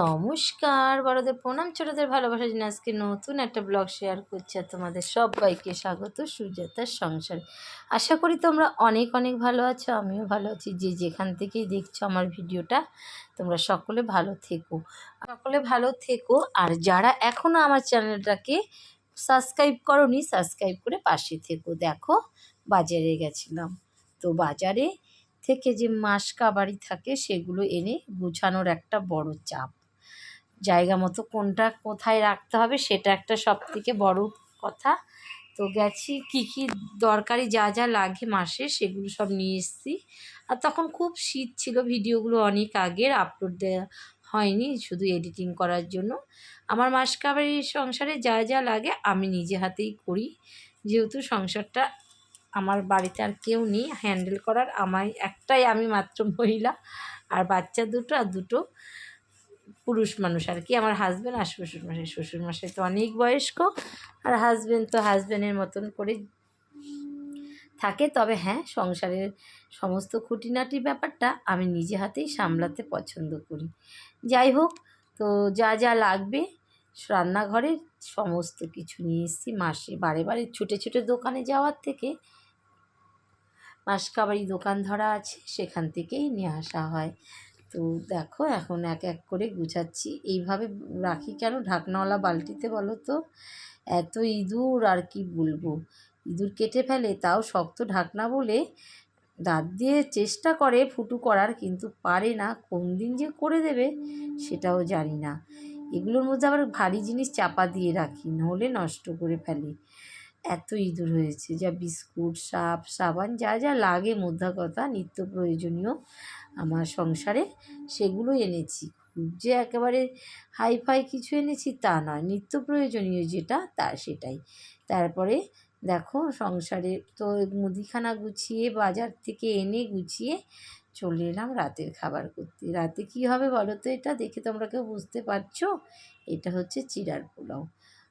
নমস্কার, বড়দের প্রণাম, ছোটদের ভালোবাসা জন্য আজকে নতুন একটা ব্লগ শেয়ার করছি আর তোমাদের সবাইকে স্বাগত, সুজাতার সংসারে। আশা করি তোমরা অনেক অনেক ভালো আছো, আমিও ভালো আছি। যে যেখান থেকেই দেখছ আমার ভিডিওটা, তোমরা সকলে ভালো থেকো। সকলে ভালো থেকো, আর যারা এখনও আমার চ্যানেলটাকে সাবস্ক্রাইব করনি, সাবস্ক্রাইব করে পাশে থেকো। দেখো, বাজারে গেছিলাম। তো বাজারে থেকে যে মাসকা বাড়ি থাকে সেগুলো এনে গুছানোর একটা বড় চাপ। জায়গা মতো কোনটা কোথায় রাখতে হবে সেটা একটা সব থেকে বড় কথা। তো গেছি, কী কী দরকারি যা যা লাগে মাসে সেগুলো সব নিয়ে এসেছি। আর তখন খুব শীত ছিল, ভিডিওগুলো অনেক আগের আপলোড দেওয়া হয়নি শুধু এডিটিং করার জন্য। আমার মাসকাবাড়ির সংসারে যা যা লাগে আমি নিজে হাতেই করি। যেহেতু সংসারটা আমার বাড়িতে আর কেউ নেই। হ্যান্ডেল করার আমার একটাই আমি মাত্র মহিলা আর বাচ্চা দুটো আর দুটো পুরুষ মানুষ আর কি। আমার হাজব্যান্ড আর শ্বশুরমশাই। শ্বশুরমশাই তো অনেক বয়স্ক আর হাজব্যান্ড তো হাজব্যান্ডের মতন করে থাকে। তবে হ্যাঁ সংসারের সমস্ত খুঁটিনাটি ব্যাপারটা আমি নিজে হাতেই সামলাতে পছন্দ করি। যাই হোক, তো যা যা লাগবে রান্নাঘরের সমস্ত কিছু নিয়ে এসেছি। মাসে বারে বারে ছুটে ছুটে দোকানে যাওয়ার থেকে মাসকাবাড়ি দোকান ধরা আছে, সেখান থেকেই নিয়ে আসা হয়। তো দেখো, এখন এক এক করে গুছাচ্ছি। এইভাবে রাখি কেন? ঢাকনাওয়ালা বালতিতে বলো তো। এত ইঁদুর, আর কি বলব? ইঁদুর কেটে ফেলে, তাও শক্ত ঢাকনা বলে দাঁত দিয়ে চেষ্টা করে ফুটু করার, কিন্তু পারে না। কোন দিন যে করে দেবে, সেটাও জানি না। এগুলোর মধ্যে আবার ভারী জিনিস চাপা দিয়ে রাখি, নহলে নষ্ট করে ফেলে। এত ইঁদুর হয়েছে, যা বিস্কুট, সাপ, সাবান, যা যা লাগে মোদ্দা কথা নিত্য প্রয়োজনীয় আমার সংসারে, সেগুলো এনেছি। খুব যে একেবারে হাই ফাই কিছু এনেছি তা নয়, নিত্য প্রয়োজনীয় যেটা তা সেটাই। তারপরে দেখো সংসারে তো মুদিখানা গুছিয়ে, বাজার থেকে এনে গুছিয়ে চলে এলাম রাতের খাবার করতে। রাতে কি হবে বলো তো এটা দেখে তোমরা কেউ বুঝতে পারছ? এটা হচ্ছে চিড়ার পোলাও।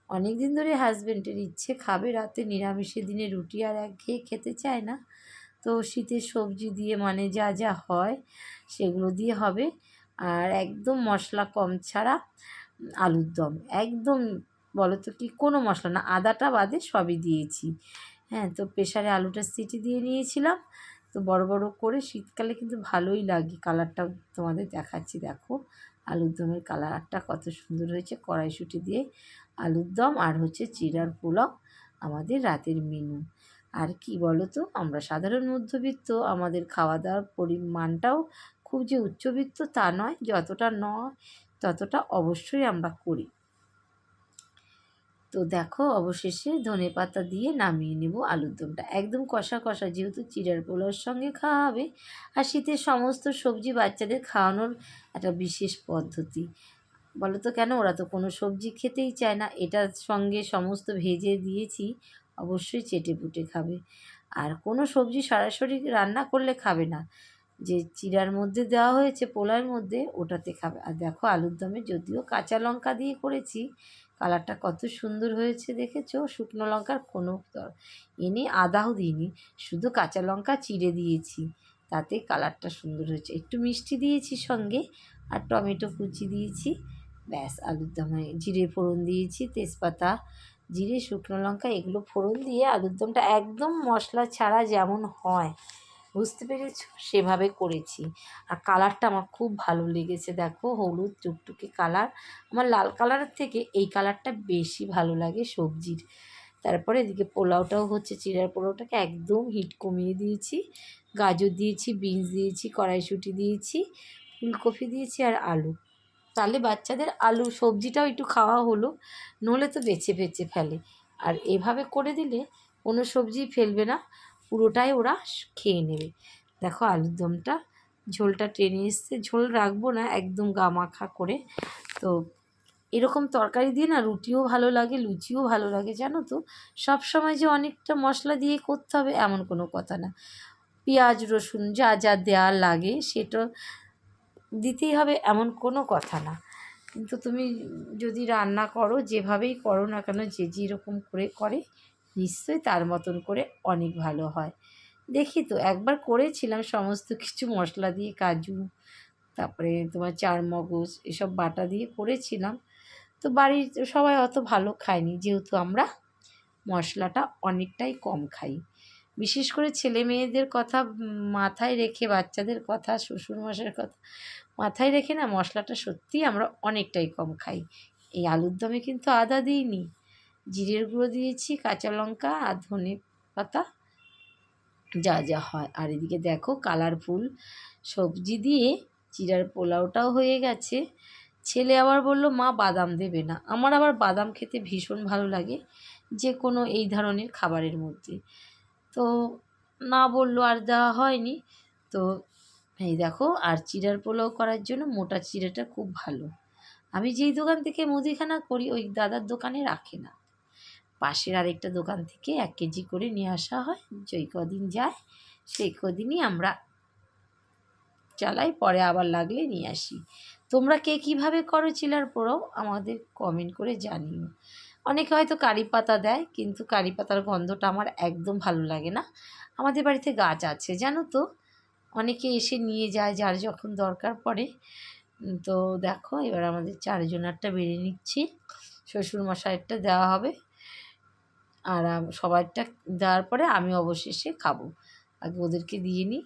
অনেক দিন ধরে হাজব্যান্ডের ইচ্ছে খাবে, রাতে নিরামিষের দিনে রুটি আর এক খেয়ে খেতে চায় না। তো শীতের সবজি দিয়ে মানে যা যা হয় সেগুলো দিয়ে হবে। আর একদম মশলা কম ছাড়া আলুর দম। একদম বলো তো কি, কোনো মশলা না, আদাটা বাদে সবই দিয়েছি। হ্যাঁ তো প্রেশারে আলুটা সিটি দিয়ে নিয়েছিলাম। তো বড় বড় করে শীতকালে কিন্তু ভালোই লাগে। কালারটা তোমাদের দেখাচ্ছি, দেখো। আলুর দমের কালারটা কত সুন্দর হয়েছে কড়াইশুঁটি দিয়ে। আলুর দম আর হচ্ছে চিড়ার পোলাও আমাদের রাতের মেনু আর কি বলো তো আমরা সাধারণ মধ্যবিত্ত, আমাদের খাওয়া দাওয়ার পরিমাণটাও খুব যে উচ্চবিত্ত তা নয়, যতটা নয় ততটা অবশ্যই আমরা করি। তো দেখো, অবশেষে ধনে পাতা দিয়ে নামিয়ে নেব আলুর দমটা। একদম কষা কষা, যেহেতু চিড়ার পোলাওর সঙ্গে খাওয়া হবে। আর শীতের সমস্ত সবজি বাচ্চাদের খাওয়ানোর একটা বিশেষ পদ্ধতি। বলো তো কেন? ওরা তো কোনো সবজি খেতেই চায় না। এটার সঙ্গে সমস্ত ভেজে দিয়েছি, অবশ্যই চেটে পুটে খাবে। আর কোনো সবজি সরাসরি রান্না করলে খাবে না। যে চিড়ার মধ্যে দেওয়া হয়েছে পোলার মধ্যে, ওটাতে খাবে। আর দেখো আলুর দমে যদিও কাঁচা লঙ্কা দিয়ে করেছি, কালারটা কত সুন্দর হয়েছে দেখেছ? শুকনো লঙ্কার কোনো এনে আদাও দিইনি। শুধু কাঁচা লঙ্কা চিড়ে দিয়েছি, তাতে কালারটা সুন্দর হয়েছে। একটু মিষ্টি দিয়েছি সঙ্গে, আর টমেটো কুচি দিয়েছি। ব্যাস, আলুর দমে জিরে ফোড়ন দিয়েছি, তেজপাতা, জিরে, শুকনো লঙ্কা, এগুলো ফোড়ন দিয়ে আলুর দমটা একদম মশলা ছাড়া যেমন হয়, বুঝতে পেরেছ? সেভাবে করেছি। আর কালারটা আমার খুব ভালো লেগেছে, দেখো, হলুদ টুকটুকে কালার। আমার লাল কালারের থেকে এই কালারটা বেশি ভালো লাগে সবজির। তারপরে এদিকে পোলাওটাও হচ্ছে, চিড়ার পোলাওটাকে একদম হিট কমিয়ে দিয়েছি। গাজর দিয়েছি, বিনস দিয়েছি, কড়াইশুঁটি দিয়েছি, ফুলকপি দিয়েছি আর আলু। তাহলে বাচ্চাদের আলু, সবজিটাও একটু খাওয়া হলো, নলে তো বেছে বেছে ফেলে। আর এভাবে করে দিলে কোনো সবজি ফেলবে না, পুরোটাই ওরা খেয়ে নেবে। দেখো আলুর দমটা, ঝোলটা টেনে এসছে। ঝোল রাখব না, একদম গামাখা করে। তো এরকম তরকারি দিয়ে না রুটিও ভালো লাগে, লুচিও ভালো লাগে, জানো তো? সব সময় যে অনেকটা মশলা দিয়ে করতে হবে এমন কোনো কথা না। পেঁয়াজ, রসুন যা যা দেওয়া লাগে, সেটা দিতেই হবে এমন কোনো কথা না। কিন্তু তুমি যদি রান্না করো, যেভাবেই করো না কেন, যে যেরকম করে করে, নিশ্চয়ই তার মতন করে অনেক ভালো হয়। দেখি তো, একবার করেছিলাম সমস্ত কিছু, মশলা দিয়ে কাজু, তারপরে তোমার চার মগজ, এসব বাটা দিয়ে করেছিলাম। তো বাড়ির সবাই অত ভালো খায়নি, যেহেতু আমরা মশলাটা অনেকটাই কম খাই। বিশেষ করে ছেলে মেয়েদের কথা মাথায় রেখে, বাচ্চাদের কথা, শ্বশুরমশাইয়ের কথা মাথায় রেখে না মশলাটা সত্যিই আমরা অনেকটাই কম খাই। এই আলুর দমে কিন্তু আদা দিইনি। জিরের গুঁড়ো দিয়েছি, কাঁচা লঙ্কা আর ধনে পাতা, যা যা হয়। আর এদিকে দেখো কালারফুল সবজি দিয়ে চিড়ার পোলাওটাও হয়ে গেছে। ছেলে আবার বলল, মা, বাদাম দেবে না। আমার আবার বাদাম খেতে ভীষণ ভালো লাগে, যে কোনো এই ধরনের খাবারের মধ্যে। না বলল আর দেওয়া হয়নি। তো এই দেখো, আর চিড়ার পোলাও করার জন্য মোটা চিড়াটা খুব ভালো। আমি যেই দোকান থেকে মুদিখানা করি, ওই দাদার দোকানে রাখে না। পাশের আরেকটা দোকান থেকে এক কেজি করে নিয়ে আসা হয়। যেই কদিন যায়, সেই কদিনই আমরা চালাই, পরে আবার লাগলে নিয়ে আসি। তোমরা কে কীভাবে করো চিলার পোড়াও আমাদের কমেন্ট করে জানিও। অনেকে হয়তো কারি পাতা দেয়, কিন্তু কারি পাতার গন্ধটা আমার একদম ভালো লাগে না। আমাদের বাড়িতে গাছ আছে, জানো তো? অনেকে এসে নিয়ে যায় যার যখন দরকার পড়ে। তো দেখো, এবার আমাদের চারজনারটা বেড়ে নিচ্ছি। শ্বশুরমশাইয়েরটা দেওয়া হবে। আর সবারটা দেওয়ার পরে আমি অবশেষে খাব। আগে ওদেরকে দিয়ে নিই।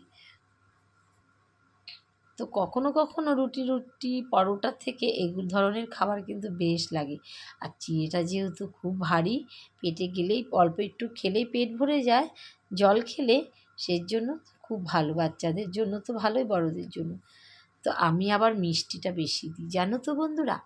তো কখনো কখনো রুটি রুটি পরোটার থেকে এই ধরনের খাবার কিন্তু বেশ লাগে। আর চিড়েটা যেহেতু খুব ভারী, পেটে গেলেই অল্প একটু খেলেই পেট ভরে যায়, জল খেলে সেই জন্য খুব ভালো, বাচ্চাদের জন্য তো ভালোই, বড়দের জন্য। তো আমি আবার মিষ্টিটা বেশি দিই। জানো তো বন্ধুরা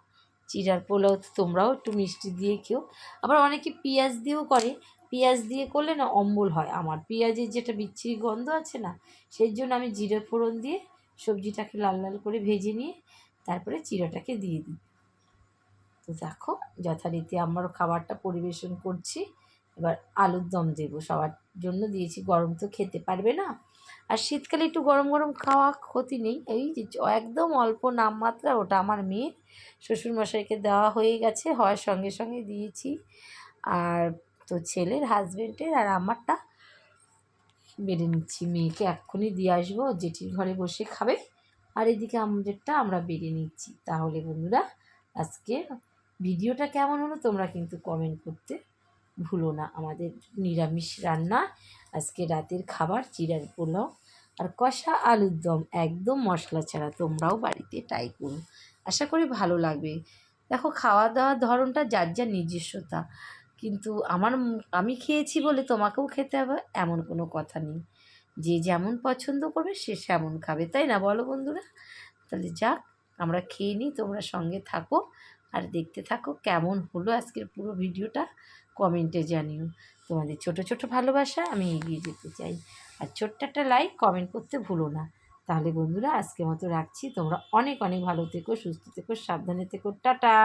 চিড়ার পোলাও তো তোমরাও একটু মিষ্টি দিয়ে খেও। আবার অনেকে পেঁয়াজ দিয়েও করে। পেঁয়াজ দিয়ে করলে না অম্বল হয়। আমার পেঁয়াজের যেটা বিচ্ছিরি গন্ধ আছে না সেই জন্য আমি জিরে ফোড়ন দিয়ে সবজিটাকে লাল লাল করে ভেজে নিয়ে তারপরে চিড়াটাকে দিয়ে দিই। তো দেখো, যথারীতি আমার খাবারটা পরিবেশন করছি। এবার আলুর দম দেবো। সবার জন্য দিয়েছি, গরম তো খেতে পারবে না। আর শীতকালে একটু গরম গরম খাওয়া ক্ষতি নেই। এই যে একদম অল্প নামমাত্রা ওটা আমার মেয়ের। শ্বশুরমশাইকে দেওয়া হয়ে গেছে হওয়ার সঙ্গে সঙ্গে দিয়েছি। আর তো ছেলের হাজব্যান্ডের আর আমারটা বেড়ে নিচ্ছি। মেয়েকে এক্ষুনি দিয়ে আসব, জেঠির ঘরে বসে খাবে। আর এদিকে আমাদেরটা আমরা বেড়ে নিচ্ছি। তাহলে বন্ধুরা, আজকে ভিডিওটা কেমন হলো তোমরা কিন্তু কমেন্ট করতে ভুলো না। আমাদের নিরামিষ রান্না, আজকে রাতের খাবার চিরার পোলাও আর কষা আলুর দম, একদম মশলা ছাড়া তোমরাও বাড়িতে ট্রাই করো। আশা করি ভালো লাগবে। দেখো খাওয়া দাওয়ার ধরনটা যার যার নিজস্বতা। কিন্তু আমার আমি খেয়েছি বলে তোমাকেও খেতে হবে, এমন কোনো কথা নেই। যে যেমন পছন্দ করবে, সে সেমন খাবে, তাই না বলো বন্ধুরা? তাহলে যাক, আমরা খেয়ে নিই, তোমরা সঙ্গে থাকো আর দেখতে থাকো কেমন হলো আজকের পুরো ভিডিওটা, কমেন্টে জানিও। তোমাদের ছোট ছোট ভালোবাসা আমি এগিয়ে যেতে চাই। আর ছোট্ট একটা লাইক কমেন্ট করতে ভুলো না। তাহলে বন্ধুরা, আজকের মতো রাখছি। তোমরা অনেক অনেক ভালো থেকো, সুস্থ থেকো, সাবধানে থেকো। টাটা!